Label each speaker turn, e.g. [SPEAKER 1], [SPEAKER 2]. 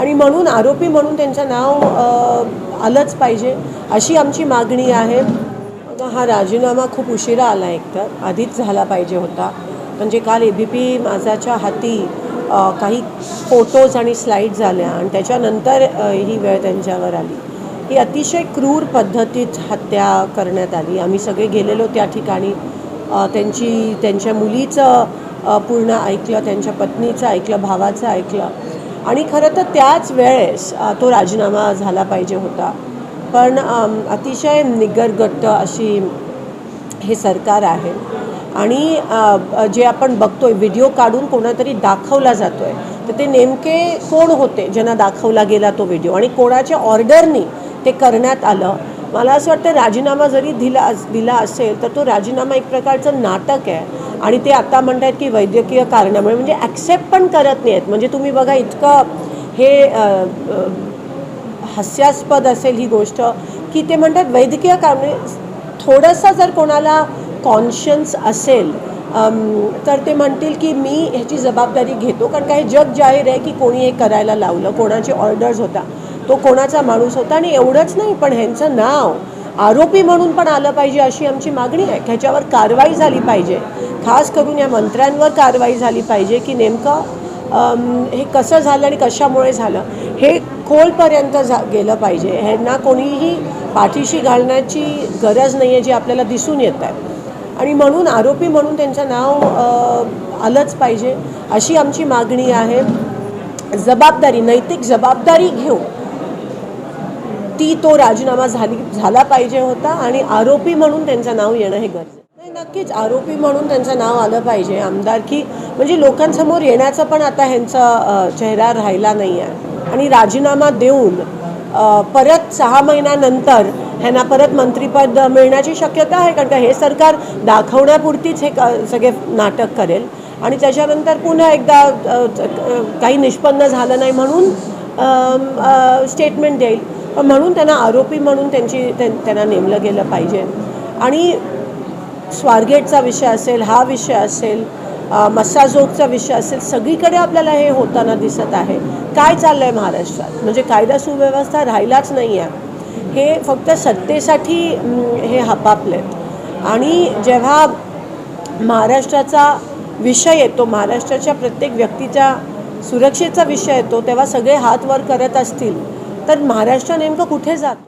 [SPEAKER 1] आणि म्हणून आरोपी म्हणून त्यांचं नाव आलंच पाहिजे अशी आमची मागणी आहे. हा राजीनामा खूप उशिरा आला एकतर. आधीच झाला पाहिजे होता. म्हणजे काल ए बी पी माझाच्या हाती काही फोटोज आणि स्लाईड झाल्या आणि त्याच्यानंतर ही वेळ त्यांच्यावर आली. ही अतिशय क्रूर पद्धतीत हत्या करण्यात आली. आम्ही सगळे गेलेलो त्या ठिकाणी. त्यांची त्यांच्या मुलीचं पूर्ण ऐकलं त्यांच्या पत्नीचं ऐकलं भावाचं ऐकलं. आणि खरं तर त्याच वेळेस तो राजीनामा झाला पाहिजे होता. पण अतिशय निगरगट्ट अशी हे सरकार आहे. आणि जे आपण बघतोय व्हिडिओ काढून कोणातरी दाखवला जातोय तर ते नेमके कोण होते ज्यांना दाखवला गेला तो व्हिडिओ? आणि कोणाच्या ऑर्डरनी ते करण्यात आलं? मला असं वाटतं राजीनामा जरी दिला दिला असेल तर तो राजीनामा एक प्रकारचं नाटक आहे. आणि ते आता म्हणतात की वैद्यकीय कारणामुळे म्हणजे ॲक्सेप्ट पण करत नाही आहेत म्हणजे तुम्ही बघा इतकं हे हास्यास्पद असेल ही गोष्ट की ते म्हणतात वैद्यकीय कारण म्हणजे थोडंसं जर कोणाला कॉन्शियन्स असेल तर ते म्हणतील की मी ह्याची जबाबदारी घेतो कारण काही जग जाहीर आहे की कोणी हे करायला लावलं कोणाचे ऑर्डर्स होता तो कोणाचा माणूस होता आणि एवढंच नाही पण ह्यांचं नाव आरोपी म्हणून पण आलं पाहिजे अशी आमची मागणी आहे. ह्याच्यावर कारवाई झाली पाहिजे. खास करून या मंत्र्यांवर कारवाई झाली पाहिजे की नेमकं हे कसं झालं आणि कशामुळे झालं हे खोलपर्यंत जा गेलं पाहिजे. ह्यांना कोणीही पाठीशी घालण्याची गरज नाही आहे जी आपल्याला दिसून येत आहे. आणि म्हणून आरोपी म्हणून त्यांचं नाव आलंच पाहिजे अशी आमची मागणी आहे. जबाबदारी नैतिक जबाबदारी घेऊन ती तो राजीनामा झाली झाला पाहिजे होता आणि आरोपी म्हणून त्यांचं नाव येणं हे गरजेचं नक्कीच आरोपी म्हणून त्यांचं नाव आलं पाहिजे. आमदारकी म्हणजे लोकांसमोर येण्याचं पण आता ह्यांचा चेहरा राहिला नाही आहे आणि राजीनामा देऊन परत सहा महिन्यानंतर ह्यांना परत मंत्रिपद मिळण्याची शक्यता आहे कारण का हे सरकार दाखवण्यापुरतीच हे क- सगळे नाटक करेल. आणि त्याच्यानंतर पुन्हा एकदा काही निष्पन्न झालं नाही म्हणून स्टेटमेंट देईल. पण म्हणून त्यांना आरोपी म्हणून त्यांची त्यांना नेमलं गेलं पाहिजे. आणि स्वारगेटचा विषय असेल हा विषय असेल मसाजोगचा मस्साजोगचा विषय असेल सगळीकडे आपल्याला हे होताना दिसत आहे. काय चाललं आहे महाराष्ट्रात? म्हणजे कायदा सुव्यवस्था राहिलाच नाही आहे हे फक्त सत्तेसाठी हे हपापलेत. आणि जेव्हा महाराष्ट्राचा विषय येतो महाराष्ट्राच्या प्रत्येक व्यक्तीच्या सुरक्षेचा विषय येतो तेव्हा सगळे हात वर करत असतील तर महाराष्ट्र नेमकं कुठे जातो?